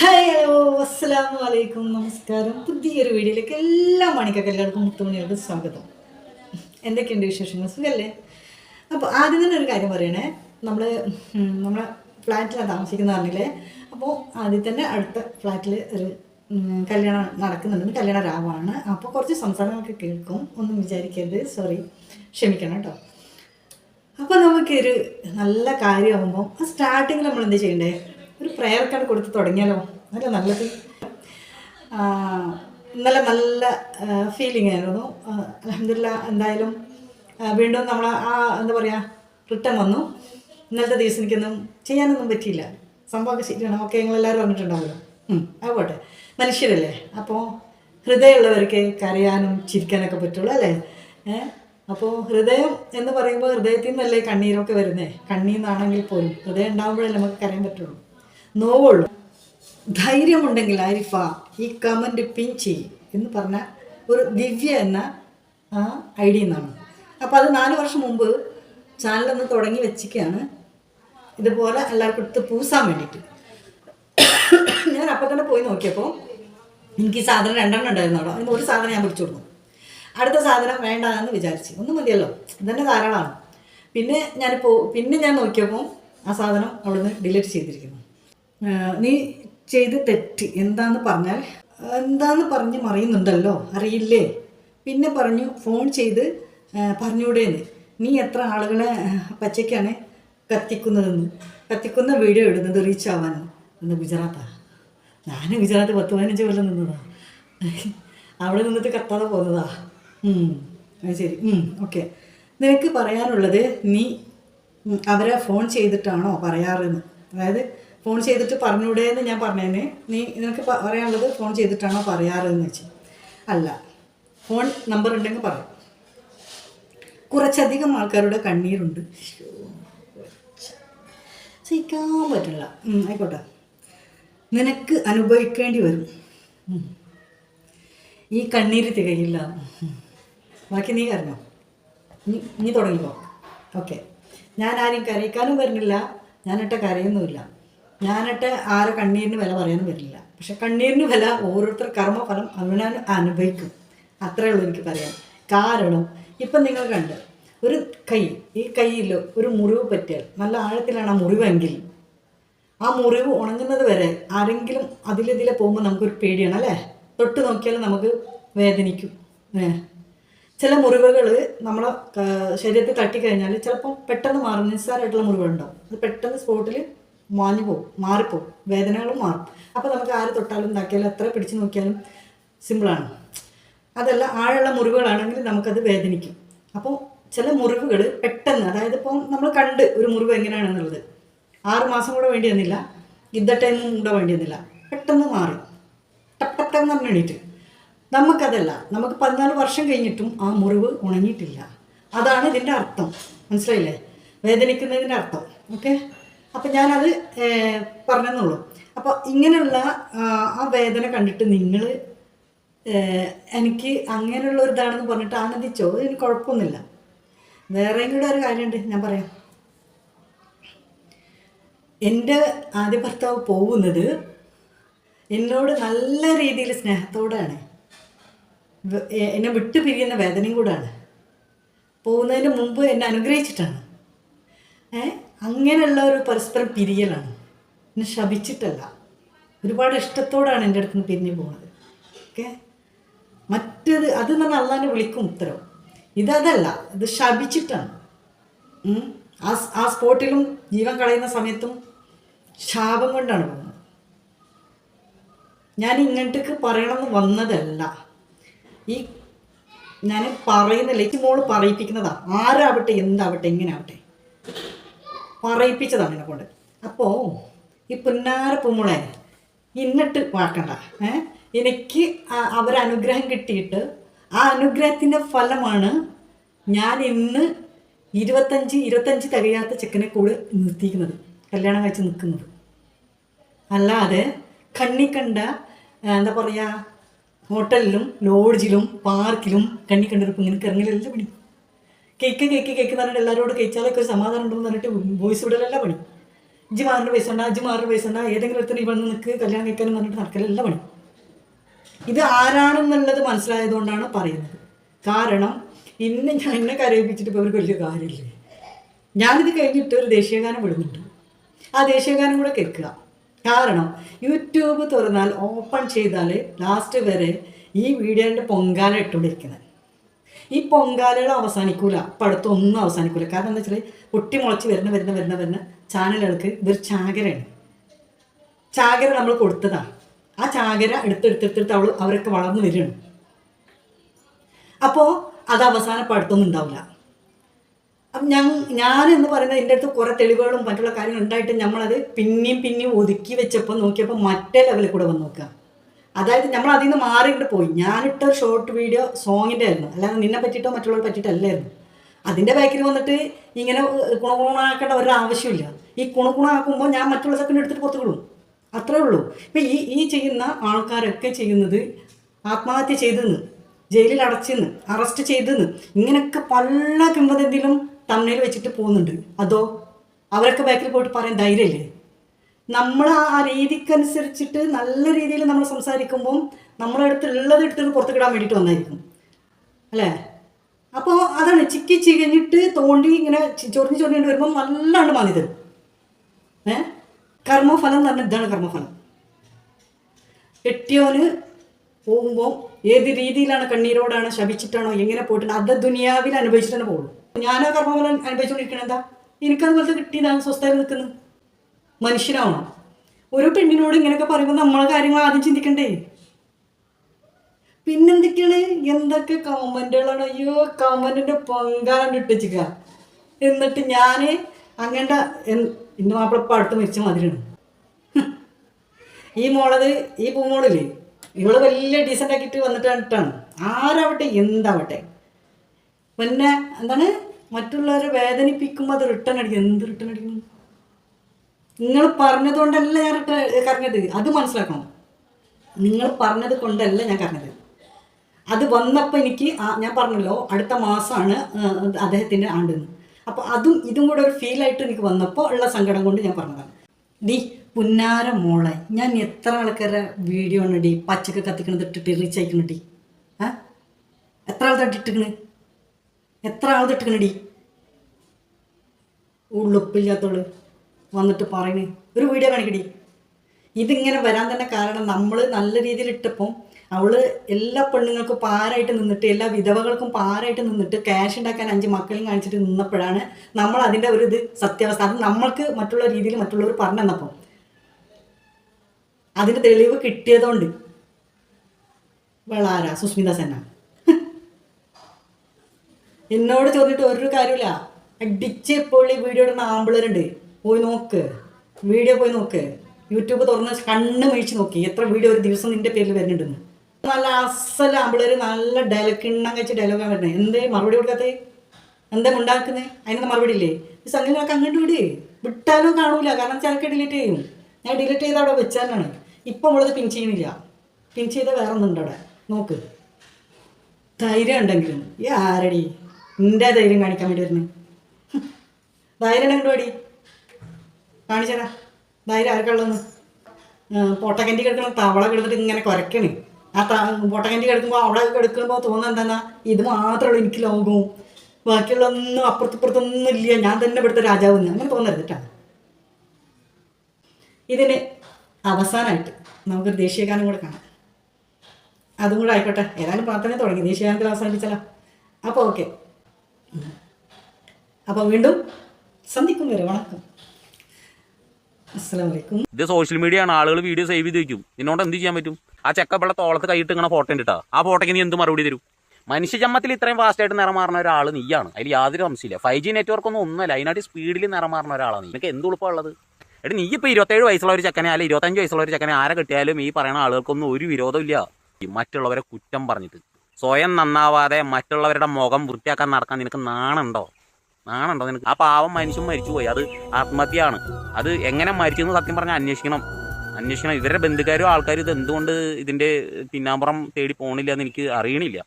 Hi hello അസ്സാം വലൈക്കും നമസ്കാരം. പുതിയൊരു വീഡിയോയിലേക്ക് എല്ലാ മണിക്കൊക്കെ എല്ലാവർക്കും മുത്തുമണികൾക്കും സ്വാഗതം. എന്തൊക്കെയുണ്ട് വിശേഷങ്ങൾ? സുഖല്ലേ? അപ്പോൾ ആദ്യം തന്നെ ഒരു കാര്യം പറയണേ. നമ്മൾ നമ്മളെ ഫ്ലാറ്റിലാണ് താമസിക്കുന്ന പറഞ്ഞില്ലേ? അപ്പോൾ ആദ്യം തന്നെ അടുത്ത ഫ്ലാറ്റിൽ ഒരു കല്യാണം നടക്കുന്നുണ്ട്. കല്യാണ രാവാണ്. അപ്പോൾ കുറച്ച് സംസാരങ്ങളൊക്കെ കേൾക്കും. ഒന്നും വിചാരിക്കരുത്. സോറി ക്ഷമിക്കണം കേട്ടോ. അപ്പോൾ നമുക്കൊരു നല്ല കാര്യമാകുമ്പോൾ സ്റ്റാർട്ടിങ്ങിൽ നമ്മൾ എന്ത് ചെയ്യണ്ടേ? ഒരു പ്രെയർ കാർഡ് കൊടുത്ത് തുടങ്ങിയാലോ? നല്ല നല്ലത്? ഇന്നലെ നല്ല ഫീലിംഗ് ആയിരുന്നു. അലഹമില്ല എന്തായാലും വീണ്ടും നമ്മൾ ആ എന്താ പറയുക റിട്ടേൺ വന്നു. ഇന്നലത്തെ ദിവസം എനിക്കൊന്നും ചെയ്യാനൊന്നും പറ്റിയില്ല. സംഭവമൊക്കെ ശരിയാണ് ഓക്കെ നിങ്ങളെല്ലാവരും പറഞ്ഞിട്ടുണ്ടാവുമല്ലോ ആവട്ടെ മനുഷ്യരല്ലേ? അപ്പോൾ ഹൃദയമുള്ളവർക്ക് കരയാനും ചിരിക്കാനൊക്കെ പറ്റുള്ളൂ അല്ലേ? ഏഹ് അപ്പോൾ ഹൃദയം എന്ന് പറയുമ്പോൾ ഹൃദയത്തിൽ നിന്നല്ലേ കണ്ണീരൊക്കെ വരുന്നേ? കണ്ണീന്നാണെങ്കിൽ പോലും ഹൃദയം ഉണ്ടാകുമ്പോഴല്ലേ നമുക്ക് കരയാൻ പറ്റുള്ളൂ? നോവുള്ളൂ. ധൈര്യമുണ്ടെങ്കിൽ ആരിഫ ഈ കമന്റ് പിൻ ചെയ്യും എന്ന് പറഞ്ഞ ഒരു ദിവ്യ എന്ന ഐ ഡി എന്നാണ്. അപ്പോൾ അത് നാല് വർഷം മുമ്പ് ചാനലൊന്ന് തുടങ്ങി വെച്ചിരിക്കുകയാണ്. ഇതുപോലെ എല്ലാവർക്കും എടുത്ത് പൂസാൻ വേണ്ടിയിട്ട്. ഞാൻ അപ്പം തന്നെ പോയി നോക്കിയപ്പോൾ എനിക്ക് ഈ സാധനം രണ്ടെണ്ണം ഉണ്ടായിരുന്നു അവിടെ. അതിന് ഒരു സാധനം ഞാൻ പിടിച്ചു കൊടുക്കും അടുത്ത സാധനം വേണ്ട എന്ന് വിചാരിച്ചു. ഒന്നും മതിയല്ലോ. ഇതന്നെ ധാരാളമാണ്. പിന്നെ ഞാൻ ഞാനിപ്പോൾ പിന്നെ ഞാൻ നോക്കിയപ്പോൾ ആ സാധനം അവിടുന്ന് ഡിലീറ്റ് ചെയ്തിരിക്കുന്നു. നീ ചെയ്ത് തെറ്റ് എന്താന്ന് പറഞ്ഞാൽ എന്താന്ന് പറഞ്ഞ് മറിയുന്നുണ്ടല്ലോ അറിയില്ലേ? പിന്നെ പറഞ്ഞു ഫോൺ ചെയ്ത് പറഞ്ഞൂടേന്ന്. നീ എത്ര ആളുകളെ പച്ചയ്ക്കാണ് കത്തിക്കുന്നതെന്ന്. കത്തിക്കുന്ന വീഡിയോ ഇടുന്നത് റീച്ച് ആവാനാണ് എന്ന് ഗുജറാത്താ. ഞാൻ ഗുജറാത്ത് പത്ത് പതിനഞ്ച് കൊല്ലം നിന്നതാ. അവിടെ നിന്നിട്ട് കത്താതെ പോകുന്നതാ അത് ശരി. ഓക്കെ നിനക്ക് പറയാനുള്ളത് നീ അവരെ ഫോൺ ചെയ്തിട്ടാണോ പറയാറെന്ന് അതായത് ഫോൺ ചെയ്തിട്ട് പറഞ്ഞൂടെ എന്ന് ഞാൻ പറഞ്ഞേന്. നീ നിനക്ക് പറയാനുള്ളത് ഫോൺ ചെയ്തിട്ടാണോ പറയാറെന്ന് വെച്ച്. അല്ല ഫോൺ നമ്പർ ഉണ്ടെങ്കിൽ പറയാം കുറച്ചധികം ആൾക്കാരുടെ കണ്ണീരുണ്ട്. സഹിക്കാൻ പറ്റില്ല. ആയിക്കോട്ടെ. നിനക്ക് അനുഭവിക്കേണ്ടി വരും. ഈ കണ്ണീര് തികയില്ല. ബാക്കി നീ കരഞ്ഞോ? നീ നീ തുടങ്ങിക്കോ. ഓക്കെ. ഞാൻ ആരെയും കരയിക്കാനും വരുന്നില്ല. ഞാനിട്ട കരയൊന്നുമില്ല. ഞാനിട്ട് ആരെ കണ്ണീരിന് വില പറയാനും വരില്ല പക്ഷെ കണ്ണീരിന് വില ഓരോരുത്തർ കർമ്മഫലം അവനാൻ അനുഭവിക്കും. അത്രേ ഉള്ളൂ എനിക്ക് പറയാൻ. കാരണം ഇപ്പം നിങ്ങൾ കണ്ട് ഒരു കൈ ഈ കൈയിൽ ഒരു മുറിവ് പറ്റിയാൽ നല്ല ആഴത്തിലാണ് ആ മുറിവെങ്കിൽ ആ മുറിവ് ഉണങ്ങുന്നത് വരെ ആരെങ്കിലും അതിലിതിലെ പോകുമ്പോൾ നമുക്കൊരു പേടിയാണ് അല്ലേ? തൊട്ട് നോക്കിയാൽ നമുക്ക് വേദനിക്കും. ചില മുറിവുകൾ നമ്മളെ ശരീരത്തിൽ തട്ടിക്കഴിഞ്ഞാൽ ചിലപ്പോൾ പെട്ടെന്ന് മാറും. നിസ്സാരമായിട്ടുള്ള മുറിവുകളുണ്ടാവും. അത് പെട്ടെന്ന് സ്പോട്ടിൽ മാഞ്ഞു പോകും മാറിപ്പോകും വേദനകളും മാറും. അപ്പോൾ നമുക്ക് ആര് തൊട്ടാലും താക്കിയാലും എത്ര പിടിച്ചു നോക്കിയാലും സിമ്പിളാണ് അതല്ല ആഴമുള്ള മുറിവുകളാണെങ്കിൽ നമുക്കത് വേദനിക്കും. അപ്പോൾ ചില മുറിവുകൾ പെട്ടെന്ന് അതായത് ഇപ്പം നമ്മൾ കണ്ട് ഒരു മുറിവ് എങ്ങനെയാണെന്നുള്ളത്. ആറ് മാസം കൂടെ വേണ്ടി വന്നില്ല ഇന്ന ടൈമും കൂടെ വേണ്ടി വന്നില്ല. പെട്ടെന്ന് മാറി. ടപ് എന്ന് എണീറ്റ്. നമുക്കതല്ല നമുക്ക് പതിനാല് വർഷം കഴിഞ്ഞിട്ടും ആ മുറിവ് ഉണങ്ങിയിട്ടില്ല. അതാണ് ഇതിന്റെ അർത്ഥം. മനസ്സിലായില്ലേ? വേദനിക്കുന്നതിന്റെ അർത്ഥം. ഓക്കെ? അപ്പം ഞാനത് പറഞ്ഞെന്നുള്ളൂ. അപ്പോൾ ഇങ്ങനെയുള്ള ആ, വേദന കണ്ടിട്ട് നിങ്ങൾ എനിക്ക് അങ്ങനെയുള്ള ഒരു ഇതാണെന്ന് പറഞ്ഞിട്ട് ആനന്ദിച്ചോ? എനിക്ക് കുഴപ്പമൊന്നുമില്ല. വേറെയും കൂടെ ഒരു കാര്യമുണ്ട്? ഞാൻ പറയാം. എന്റെ ആദ്യ ഭർത്താവ് പോകുന്നത് എന്നോട് നല്ല രീതിയിൽ സ്നേഹത്തോടെയാണ് എന്നെ വിട്ടു പിരിയുന്ന വേദനയും കൂടാണ്. പോകുന്നതിന് മുമ്പ് എന്നെ അനുഗ്രഹിച്ചിട്ടാണ്. ഏ അങ്ങനെയുള്ള ഒരു പരസ്പരം പിരിയലാണ്. എന്നെ ശപിച്ചിട്ടല്ല. ഒരുപാട് ഇഷ്ടത്തോടാണ് എന്റെ അടുത്ത് നിന്ന് പിരിഞ്ഞു പോകുന്നത് ഓക്കെ? മറ്റേത് അത് എന്ന് പറഞ്ഞാൽ വിളിക്കും ഉത്തരവ് ഇതതല്ല ഇത് ശപിച്ചിട്ടാണ്. ആ ആ സ്പോട്ടിലും ജീവൻ കളയുന്ന സമയത്തും ശാപം കൊണ്ടാണ് പോകുന്നത്. ഞാൻ ഇങ്ങോട്ടേക്ക് പറയണമെന്ന് വന്നതല്ല. ഈ ഞാൻ പറയുന്നില്ല. എനിക്ക് മോൾ പറയിപ്പിക്കുന്നതാണ് ആരാവട്ടെ എന്താവട്ടെ എങ്ങനെയാവട്ടെ പറയിപ്പിച്ചതാണ് എന്നെ കൊണ്ട്. അപ്പോൾ ഈ പുന്നാര പൂമുളെ ഇന്നിട്ട് വാക്കണ്ട. ഏ? എനിക്ക് അവരനുഗ്രഹം കിട്ടിയിട്ട് ആ അനുഗ്രഹത്തിന്റെ ഫലമാണ് ഞാൻ ഇന്ന് ഇരുപത്തഞ്ച് ഇരുപത്തഞ്ച് തികയാത്ത ചെക്കനെ കൂടെ നിർത്തിക്കുന്നത് കല്യാണം കഴിച്ച് നിൽക്കുന്നത്. അല്ലാതെ കണ്ണി എന്താ പറയുക ഹോട്ടലിലും ലോഡ്ജിലും പാർക്കിലും കണ്ണി ഇങ്ങനെ കിറങ്ങിലെല്ലാം പണി കേക്ക് കേക്ക് കേക്ക് പറഞ്ഞിട്ട് എല്ലാവരോട് കഴിച്ചാലൊക്കെ ഒരു സമാധാനം ഉണ്ടെന്ന് പറഞ്ഞിട്ട് വോയിസ് വിടലല്ല പണി. ഇജ്ജ് മാറിന്റെ പൈസ ഉണ്ടാ ഇജ്ജ് മാറിന്റെ പൈസ ഉണ്ടാ ഏതെങ്കിലും ഒരുത്തിന് ഇവിടെ നിൽക്ക് കല്യാണം കഴിക്കാനും പറഞ്ഞിട്ട് നടക്കലല്ല പണി. ഇത് ആരാണെന്നുള്ളത് മനസ്സിലായതുകൊണ്ടാണ് പറയുന്നത്. കാരണം ഇന്ന് ഞാൻ എന്നെ കരയിപ്പിച്ചിട്ട് ഇപ്പോൾ അവർക്ക് വലിയ കാര്യമില്ലേ? ഞാനിത് കഴിഞ്ഞിട്ട് ഒരു ദേശീയഗാനം വിടുന്നുണ്ട്. ആ ദേശീയഗാനം കൂടെ കേൾക്കുക. കാരണം യൂട്യൂബ് തുറന്നാൽ ഓപ്പൺ ചെയ്താൽ ലാസ്റ്റ് വരെ ഈ വീഡിയോന്റെ പൊങ്കാല ഇട്ടുകൊണ്ടിരിക്കുന്നത്. ഈ പൊങ്കാലകൾ അവസാനിക്കൂല. പടത്തൊന്നും അവസാനിക്കൂല. കാരണം എന്താ വെച്ചാൽ പൊട്ടി മുളച്ച് വരുന്ന വരുന്ന വരുന്ന വരുന്ന ചാനലുകൾക്ക് ഇതൊരു ചാകരയാണ്. ചാകര നമ്മൾ കൊടുത്തതാണ്. ആ ചാകര എടുത്തെടുത്തെടുത്തെടുത്ത് അവൾ അവരൊക്കെ വളർന്നു വരികയാണ്. അപ്പോൾ അത് അവസാന പടത്തൊന്നും ഉണ്ടാവില്ല. അപ്പം ഞാൻ എന്ന് പറയുന്നത് എന്റെ അടുത്ത് കുറേ തെളിവുകളും മറ്റുള്ള കാര്യങ്ങളും ഉണ്ടായിട്ട് നമ്മളത് പിന്നെയും പിന്നെയും ഒതുക്കി വെച്ചപ്പോൾ നോക്കിയപ്പോൾ മറ്റേ ലെവലിൽ കൂടെ വന്ന് നോക്കുക. അതായത് നമ്മൾ അതിൽ നിന്ന് മാറിയിട്ട് പോയി. ഞാനിട്ട ഷോർട്ട് വീഡിയോ സോങ്ങിന്റെ ആയിരുന്നു അല്ലാതെ നിന്നെ പറ്റിയിട്ടോ മറ്റുള്ളവരെ പറ്റിയിട്ടല്ലായിരുന്നു അതിന്റെ ബാക്കിൽ വന്നിട്ട് ഇങ്ങനെ കുണകുണാക്കേണ്ട ഒരു ആവശ്യമില്ല ഈ കുണകുണാക്കുമ്പോൾ ഞാൻ മറ്റുള്ള സെക്കൻഡ് എടുത്തിട്ട് പുറത്തു അത്രേ ഉള്ളൂ. ഇപ്പം ഈ ഈ ചെയ്യുന്ന ആൾക്കാരൊക്കെ ചെയ്യുന്നത് ആത്മഹത്യ ചെയ്തെന്ന് ജയിലിൽ അടച്ചെന്ന് അറസ്റ്റ് ചെയ്തെന്ന് ഇങ്ങനെയൊക്കെ പല കിംവദന്തിയിലും തമ്മിൽ വെച്ചിട്ട് പോകുന്നുണ്ട്. അതോ അവരൊക്കെ ബാക്കിൽ പോയിട്ട് പറയാൻ ധൈര്യമില്ലേ? നമ്മൾ ആ രീതിക്കനുസരിച്ചിട്ട് നല്ല രീതിയിൽ നമ്മൾ സംസാരിക്കുമ്പം നമ്മളെ അടുത്ത് ഉള്ളത് എടുത്തിട്ട് പുറത്ത് കിടാൻ വേണ്ടിയിട്ട് വന്നായിരിക്കും. അല്ലേ? അപ്പോൾ അതാണ് ചിക്കി ചികഞ്ഞിട്ട് തോണ്ടി ഇങ്ങനെ ചൊറിഞ്ഞ് ചൊറിഞ്ഞിട്ട് വരുമ്പോൾ നല്ലാണ്ട് മാന്തി തരും. ഏ? കർമ്മഫലം എന്ന് പറഞ്ഞാൽ ഇതാണ് കർമ്മഫലം. എട്ടിയോന് പോകുമ്പോൾ ഏത് രീതിയിലാണ് കണ്ണീരോടാണ് ശപിച്ചിട്ടാണോ എങ്ങനെ പോയിട്ടുണ്ട് അത് ദുനിയാവിൽ അനുഭവിച്ചിട്ട് തന്നെ പോകുള്ളൂ ഞാൻ കർമ്മഫലം അനുഭവിച്ചുകൊണ്ടിരിക്കണത് എന്താ? എനിക്കതുപോലത്തെ കിട്ടിയതാണ് സ്വസ്ഥയിൽ നിൽക്കുന്നത്. മനുഷ്യനാവണം ഒരു പെണ്ണിനോട് ഇങ്ങനെയൊക്കെ പറയുമ്പോൾ നമ്മളെ കാര്യങ്ങൾ ആദ്യം ചിന്തിക്കണ്ടേ? പിന്നെന്തൊക്കെയാണ്? എന്തൊക്കെ കമന്റുകളാണ് അയ്യോ കമന്റിന്റെ പൊങ്കാലം ഇട്ടിച്ചിക്ക എന്നിട്ട് ഞാൻ അങ്ങനെ ഇന്ന് മാപ്പിള പഴുത്ത് മരിച്ച മാതിരിയാണ്. ഈ മോളത് ഈ പൂമോളില്ലേ ഇവൾ വലിയ ഡീസന്റ് ആക്കിയിട്ട് വന്നിട്ടാണ്. ആരാവട്ടെ എന്താവട്ടെ. പിന്നെ എന്താണ്? മറ്റുള്ളവരെ വേദനിപ്പിക്കുമ്പോൾ അത് റിട്ടേൺ അടിക്കും. എന്ത് റിട്ടേൺ അടിക്കുന്നു നിങ്ങൾ പറഞ്ഞത് കൊണ്ടല്ല ഞാൻ കറഞ്ഞത് അത് മനസ്സിലാക്കണം. നിങ്ങൾ പറഞ്ഞത് കൊണ്ടല്ല ഞാൻ കറഞ്ഞത് അത് വന്നപ്പോൾ എനിക്ക് ഞാൻ പറഞ്ഞല്ലോ അടുത്ത മാസമാണ് അദ്ദേഹത്തിന്റെ ആണ്ടെന്ന് അപ്പോൾ അതും ഇതും കൂടെ ഒരു ഫീലായിട്ട് എനിക്ക് വന്നപ്പോൾ ഉള്ള സങ്കടം കൊണ്ട് ഞാൻ പറഞ്ഞതാണ്. ഡി പുന്നാര മോളെ ഞാൻ എത്ര ആൾക്കാരെ വീഡിയോ ആണ് ഡി പച്ചക്ക് കത്തിക്കണത് ഇട്ടിട്ട് റീച്ച് അയക്കണ ഡി? ആ? എത്ര ആൾ തട്ടിട്ടിക്കണ് എത്ര ആൾ തട്ടിക്കണ ഡി? ഉള്ളുപ്പില്ലാത്തോൾ വന്നിട്ട് പറയണേ ഒരു വീഡിയോ കാണിക്കടി. ഇതിങ്ങനെ വരാൻ തന്നെ കാരണം നമ്മൾ നല്ല രീതിയിൽ ഇട്ടപ്പം അവൾ എല്ലാ പെണ്ണുങ്ങൾക്കും പാരായിട്ട് നിന്നിട്ട് എല്ലാ വിധവകൾക്കും പാരായിട്ട് നിന്നിട്ട് ക്യാഷ് ഉണ്ടാക്കാൻ അഞ്ച് മക്കളും കാണിച്ചിട്ട് നിന്നപ്പോഴാണ് നമ്മൾ അതിന്റെ ഒരു ഇത് സത്യാവസ്ഥ. അത് നമ്മൾക്ക് മറ്റുള്ള രീതിയിൽ മറ്റുള്ളവർ പറഞ്ഞു തന്നപ്പം അതിന് തെളിവ് കിട്ടിയതുകൊണ്ട്. വളാര സുസ്മിത സെന്ന എന്നോട് ചോദിച്ചിട്ട് ഒരു കാര്യമില്ല അടിച്ച് ഇപ്പോൾ ഈ വീഡിയോ ഇടുന്ന ആമ്പിളരുണ്ട് പോയി നോക്ക്. വീഡിയോ പോയി നോക്ക്. യൂട്യൂബ് തുറന്ന് കണ്ണ് മേടിച്ച് നോക്കി. എത്ര വീഡിയോ ഒരു ദിവസം നിന്റെ പേരിൽ വരുന്നുണ്ടെന്ന്. നല്ല അസല ആമ്പിളര് നല്ല ഡയലോഗ് കിണ്ണം കഴിച്ച് ഡയലോഗാണ് എന്തേ മറുപടി കൊടുക്കാത്തേ? എന്താ ഉണ്ടാക്കുന്നേ അതിനൊന്നും മറുപടി ഇല്ലേ? ഈ സംഗതികളൊക്കെ അങ്ങോട്ട് വിടേ വിട്ടാലും കാണൂല. കാരണം ചിലക്ക് ഡിലീറ്റ് ചെയ്യും. ഞാൻ ഡിലീറ്റ് ചെയ്ത് അവിടെ വെച്ചാലാണ്. ഇപ്പം നമ്മളത് പിൻ ചെയ്യുന്നില്ല. പിൻ ചെയ്ത വേറെ ഒന്നുണ്ട് അവിടെ. നോക്ക്. ധൈര്യം ഉണ്ടെങ്കിലും. ഈ ആരടി? നിന്റെ ധൈര്യം കാണിക്കാൻ വേണ്ടി വരുന്നത് ധൈര്യം ഉണ്ടെങ്കിൽ അടി കാണിച്ചേരാ. ധൈര്യം ആർക്കുള്ളതെന്ന് പൊട്ടക്കന്റി കിടക്കുന്ന തവള കിടന്നിട്ട് ഇങ്ങനെ കുരക്കണ്. ആ ത പൊട്ടക്കന്റി കിടക്കുമ്പോൾ അവിടെ കിടക്കുമ്പോൾ തോന്നുന്നത് എന്താണെന്നാ ഇത് മാത്രമേ എനിക്ക് ലോകവും ബാക്കിയുള്ളതൊന്നും അപ്പുറത്തിപ്പുറത്തൊന്നും ഇല്ല. ഞാൻ തന്നെ ഇവിടുത്തെ രാജാവ് എന്ന്. അങ്ങനെ തോന്നരുത് കേട്ടോ. ഇതിന് അവസാനമായിട്ട് നമുക്കൊരു ദേശീയഗാനം കൂടെ കാണാം. അതും കൂടെ ആയിക്കോട്ടെ. ഏതായാലും പ്രാർത്ഥന തുടങ്ങി. ദേശീയഗാനത്തിൽ അവസാനിപ്പിച്ചാലോ? അപ്പോൾ ഓക്കെ. അപ്പോൾ വീണ്ടും സന്ധിക്കും വരെ. വണക്കം. ഇത് സോഷ്യൽ മീഡിയ ആണ്. ആളുകൾ വീഡിയോ സേവ് ചെയ്ത് വെക്കും. നിന്നോട് എന്ത് ചെയ്യാൻ പറ്റും? ആ ചെക്കപ്പള്ള തോളത്ത് കൈയിട്ട് ഇങ്ങനെ ഫോട്ടോ ഇട്ടാ ആ ഫോട്ടോയ്ക്ക് നീ എന്ത് മറുപടി തരും? മനുഷ്യജന്മത്തിൽ ഇത്രയും ഫാസ്റ്റായിട്ട് നിറം മാറുന്ന ഒരാൾ നീയാണ്. അതിൽ യാതൊരു സംശയമില്ല ഫൈവ് ജി നെറ്റ്വർക്ക് ഒന്നും ഒന്നുമല്ല. അതിനായിട്ട് സ്പീഡിൽ നിറം മാറുന്ന ഒരാളാണ് നിനക്ക് എന്ത് എളുപ്പമുള്ളത് എടി നീ ഇപ്പോൾ ഇരുപത്തേഴ് വയസ്സുള്ള ഒരു ചെക്കനെ അല്ലെങ്കിൽ ഇരുപത്തഞ്ച് വയസ്സുള്ള ഒരു ചെക്കനെ ആരെ കിട്ടിയാലും ഈ പറയുന്ന ആളുകൾക്കൊന്നും ഒരു വിരോധമില്ല മറ്റുള്ളവരെ കുറ്റം പറഞ്ഞിട്ട്. സ്വയം നന്നാവാതെ മറ്റുള്ളവരുടെ മുഖം വൃത്തിയാക്കാൻ നടക്കാൻ നിനക്ക് നാണുണ്ടോ? നാണുണ്ടോ നിനക്ക്? ആ പാവം മനുഷ്യൻ മരിച്ചുപോയി. അത് ആത്മഹത്യയാണ്. അത് എങ്ങനെ മരിച്ചെന്ന് സത്യം പറഞ്ഞാൽ അന്വേഷിക്കണം. അന്വേഷിക്കണം. ഇവരുടെ ബന്ധുക്കാരും ആൾക്കാരും ഇത് എന്തുകൊണ്ട് ഇതിന്റെ പിന്നാമ്പുറം തേടി പോണില്ല എന്ന് എനിക്ക് അറിയണില്ല.